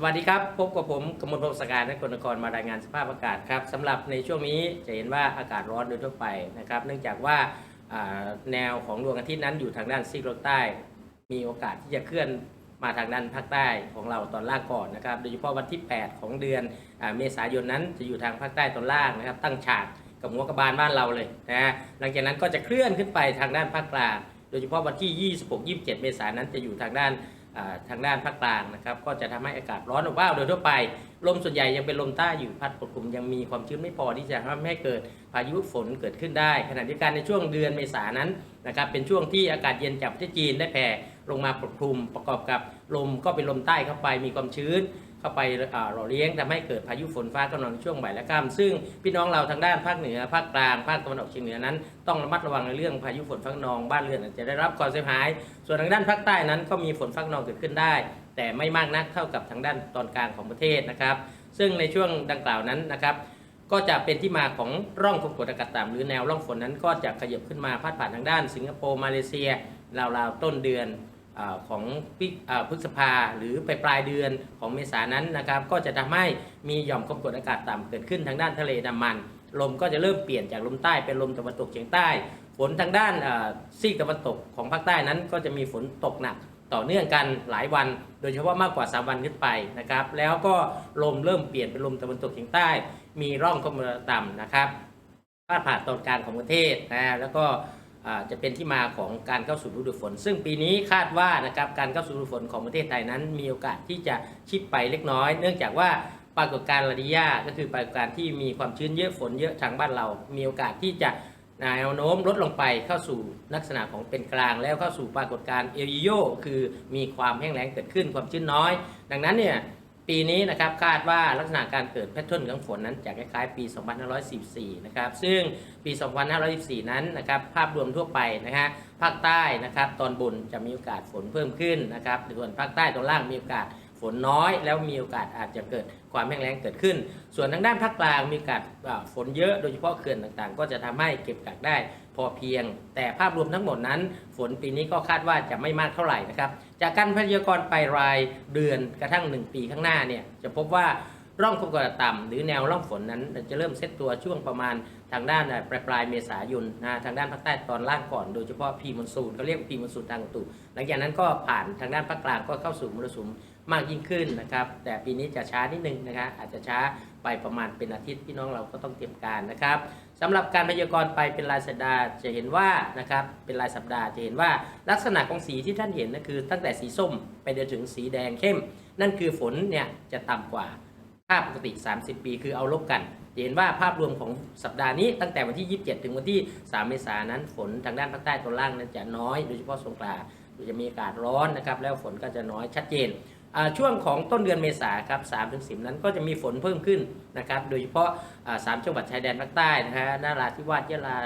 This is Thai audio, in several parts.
สวัสดีครับ พบกับผมกมลพงศการนักกนครมารายงานสภาพอากาศครับสำหรับในช่วงนี้จะเห็นว่าอากาศร้อนโดยทั่วไปนะครับ เนื่องจากว่าแนวของดวงอาทิตย์นั้นอยู่ทางด้านซีกโลกใต้ มีโอกาสที่จะเคลื่อนมาทางด้านภาคใต้ของเราตอนล่างก่อนนะครับ โดยเฉพาะวันที่ 8 ของเดือนอเมษายนนั้นจะอยู่ทางภาคใต้ตอนล่างนะครับ ตั้งฉากกับหัวกระบาลบ้านเราเลยนะหลังจากนั้นก็จะเคลื่อนขึ้นไปทางด้านภาคกลางโดยเฉพาะวันที่ 26 27 เมษายนนั้นจะอยู่ทางด้าน ทางด้านภาคกลางนะครับ ก็จะทำให้อากาศร้อนอบอ้าวโดยทั่วไป ลมส่วนใหญ่ยังเป็นลมใต้อยู่พัดปกคลุมยังมีความชื้นไม่พอที่จะทำให้เกิดพายุฝนเกิดขึ้นได้ ขณะเดียวกันในช่วงเดือนเมษานนั้นนะครับเป็นช่วงที่อากาศเย็นจากประเทศจีนได้แผ่ลงมาปกคลุมประกอบกับลมก็เป็นลมใต้เข้าไปมีความชื้น เข้าไปอ่าหล่อเลี้ยงทำให้เกิดพายุฝนฟ้าขนองในช่วงบ่ายและค่ำซึ่งพี่น้องเราทางด้านภาคเหนือภาคกลางภาคตะวันออกเฉียงเหนือนั้น ต้องระมัดระวังในเรื่องพายุฝนฟ้าขนองบ้านเรือนอาจจะได้รับความเสียหาย ส่วนทางด้านภาคใต้นั้นก็มีฝนฟ้าขนองเกิดขึ้นได้ แต่ไม่มากนักเท่ากับทางด้านตอนกลางของประเทศนะครับ ซึ่งในช่วงดังกล่าวนั้นนะครับก็จะเป็นที่มาของร่องความกดอากาศต่ำหรือแนวร่องฝนนั้นก็จะขยับขึ้นมาพาดผ่านทางด้านสิงคโปร์มาเลเซียราวๆต้นเดือน ของพฤอ่าพฤษภาหรือไปปลายเดือนของเมษานั้นนะครับก็จะทำให้มีหย่อมความกดอากาศต่ำเกิดขึ้นทางด้านทะเลนดามัน ลมก็จะเริ่มเปลี่ยนจากลมใต้เป็นลมตะวันตกเฉียงใต้ฝนทางด้านซีกตะวันตกของภาคใต้นั้น ก็จะมีฝนตกหนักต่อเนื่องกันหลายวัน โดยเฉพาะมากกว่า 3 วันขึ้นไปนะครับ แล้วก็ลมเริ่มเปลี่ยนเป็นลมตะวันตกเฉียงใต้ มีร่องความกดต่ำนะครับพาดผ่านตอนกลางของประเทศนะแล้วก็ จะเป็นที่มาของการเข้าสู่ฤดูฝน ซึ่งปีนี้คาดว่านะครับการเข้าสู่ฤดูฝนของประเทศไทยนั้น มีโอกาสที่จะชิปไปเล็กน้อย เนื่องจากว่าปรากฏการณ์ลานิญาก็คือปรากฏการณ์ที่มีความชื้นเยอะฝนเยอะทางบ้านเรา มีโอกาสที่จะแนวโน้มลดลงไปเข้าสู่ลักษณะของเป็นกลาง แล้วเข้าสู่ปรากฏการณ์เอลนิโยคือมีความแห้งแล้งเกิดขึ้นความชื้นน้อย ดังนั้นเนี่ย ปีนี้นะครับคาดว่าลักษณะการเกิดแพทเทิร์นของฝนนั้นจะคล้ายๆ ปี 2544นะครับซึ่งปี 2544นั้นนะครับภาพรวมทั่วไปนะฮะภาคใต้นะครับตอนบนจะมีโอกาสฝนเพิ่มขึ้นนะครับส่วนภาคใต้ตอนล่างมีโอกาสฝนน้อยแล้วมีโอกาสอาจจะเกิดความแห้งแล้งเกิดขึ้น ส่วนทางด้านภาคกลางมีโอกาสฝนเยอะโดยเฉพาะเขื่อนต่างๆ ก็จะทำให้เก็บกักได้ พอเพียง แต่ภาพรวมทั้งหมดนั้น ฝนปีนี้ก็คาดว่าจะไม่มากเท่าไหร่นะครับจากการพยากรณ์ไปรายเดือนกระทั่ง 1 ปีข้างหน้าเนี่ยจะพบว่าร่องความกดอากาศต่ำหรือแนวร่องฝนนั้นจะเริ่มเซตตัวช่วงประมาณทางด้านปลายปลายเมษายนนะทางด้านภาคใต้ตอนล่างก่อนโดยเฉพาะพีมอนซูนเขาเรียกพีมอนซูนทางตุหลังจากนั้นก็ผ่านทางด้านภาคกลางก็เข้าสู่มรสุม มากยิ่งขึ้นนะครับ แต่ปีนี้จะช้านิดนึงนะครับอาจจะช้าไปประมาณเป็นอาทิตย์พี่น้องเราก็ต้องเตรียมการนะครับสำหรับการพยากรณ์ไปเป็นรายสัปดาห์จะเห็นว่านะครับเป็นรายสัปดาห์จะเห็นว่าลักษณะของสีที่ท่านเห็นก็คือตั้งแต่สีส้มไปจนถึงสีแดงเข้ม นั่นคือฝนเนี่ยจะต่ำกว่าค่าปกติ 30 ปีคือเอาลบกันเห็นว่าภาพรวมของสัปดาห์นี้ตั้งแต่วันที่ 27 ถึงวันที่ 3 เมษายนนั้น ฝนทางด้านภาคใต้ตอนล่างนั้นจะน้อย โดยเฉพาะสงขลาจะมีอากาศร้อนนะครับ แล้วฝนก็จะน้อยชัดเจน ช่วงของต้นเดือนเมษาครับ3ถึง10นั้นก็จะมีฝนเพิ่มขึ้นนะครับ โดยเฉพาะสามจังหวัดชายแดนภาคใต้นะฮะนาราธิวาสยะลา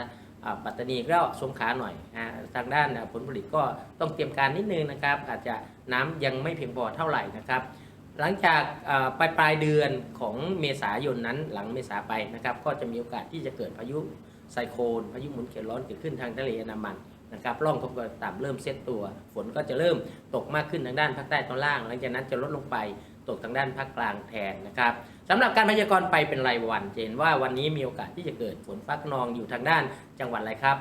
ปัตตานีก็สงขาหน่อยนะทางด้านผลผลิตก็ต้องเตรียมการนิดนึงนะครับ อาจจะน้ำยังไม่เพียงพอเท่าไหร่นะครับ หลังจากปลายปลายเดือนของเมษายนนั้นหลังเมษาไปนะครับ ก็จะมีโอกาสที่จะเกิดพายุไซโคลนพายุหมุนเขตร้อนเกิดขึ้นทางทะเลอันดามัน นะครับร่องความกดอากาศต่ำเริ่มเซตตัว ฝนก็จะเริ่มตกมากขึ้นทางด้านภาคใต้ตอนล่าง หลังจากนั้นจะลดลงไปตกทางด้านภาคกลางแทนนะครับสำหรับการพยากรณ์ไปเป็นรายวันจะเห็นว่าวันนี้มีโอกาสที่จะเกิดฝนฟ้าขนองอยู่ทางด้านจังหวัดอะไรครับ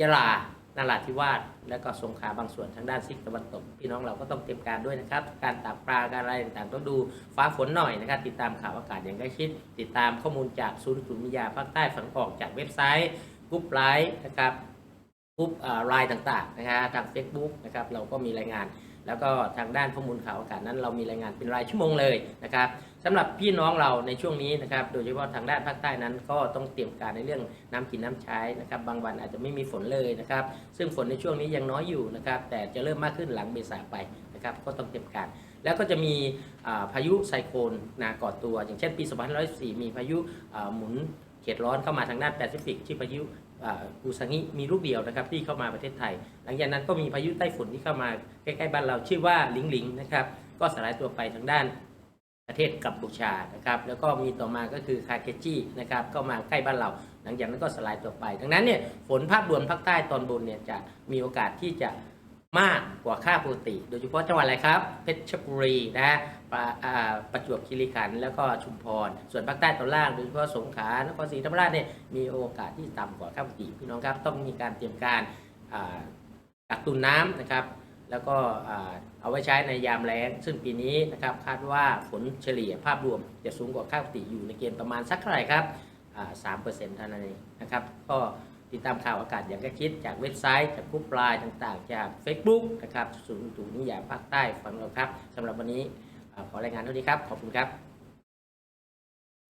ยะลานราธิวาสและก็สงขลาบางส่วนทางด้านซีกตะวันตก พี่น้องเราก็ต้องเตรียมการด้วยนะครับ การตักปลาการอะไรต่างๆต้องดูฟ้าฝนหน่อยนะครับ ติดตามข่าวอากาศอย่างใกล้ชิด ติดตามข้อมูลจากศูนย์สุนิยาภาคใต้ฝั่งออกจากเว็บไซต์กรุ๊ปไลฟ์นะครับ กรุ๊ปไลน์ต่างๆนะฮะทาง Facebook นะครับเราก็มีรายงาน แล้วก็ทางด้านข้อมูลข่าวอากาศนั้น เรามีรายงานเป็นรายชั่วโมงเลยนะครับสำหรับพี่น้องเราในช่วงนี้นะครับโดยเฉพาะทางด้านภาคใต้นั้น ก็ต้องเตรียมการในเรื่องน้ำกินน้ำใช้นะครับบางวันอาจจะไม่มีฝนเลยนะครับซึ่งฝนในช่วงนี้ยังน้อยอยู่นะครับแต่จะเริ่มมากขึ้นหลังเมษาไปนะครับก็ต้องเตรียมการแล้วก็จะมีพายุไซโคลนนาก่อตัว อย่างเช่นปี 2504 มีพายุหมุนเขตร้อนเข้ามาทางด้านแปซิฟิกชื่อพายุ อูซางิมีลูกเดียวนะครับที่เข้ามาประเทศไทย หลังจากนั้นก็มีพายุไต้ฝุ่นที่เข้ามาใกล้ๆบ้านเราชื่อว่าลิงลิงนะครับก็สลายตัวไปทางด้านประเทศกัมพูชานะครับแล้วก็มีต่อมาก็คือคาเคจินะครับก็มาใกล้บ้านเรา หลังจากนั้นก็สลายตัวไป ดังนั้นเนี่ยฝนภาพรวมภาคใต้ตอนบนเนี่ยจะมีโอกาสที่จะมากกว่าค่าปกติ โดยเฉพาะจังหวัดอะไรครับ เพชรบุรีนะ ปะประจวบคีรีขันธ์แล้วก็ชุมพร ส่วนภาคใต้ตอนล่างโดยเฉพาะสงขลานครศรีธรรมราชเนี่ยมีโอกาสที่ต่ำกว่าค่าปกติพี่น้องครับต้องมีการเตรียมการกักตุนน้ำนะครับ แล้วก็เอาไว้ใช้ในยามแล้ง ซึ่งปีนี้นะครับคาดว่าฝนเฉลี่ยภาพรวมจะสูงกว่าค่าปกติอยู่ในเกณฑ์ประมาณสักเท่าไหร่ครับสามเปอร์เซ็นต์เท่านั้นเองนะครับก็ติดตามข่าวอากาศอย่างใกล้ชิดจากเว็บไซต์ จากกรุ๊ปไลน์ต่างๆ จาก Facebook นะครับศูนย์อุตุนิยามภาคใต้ฟังเราครับสำหรับวันนี้ ขอรายงานเท่านี้ครับ ขอบคุณครับ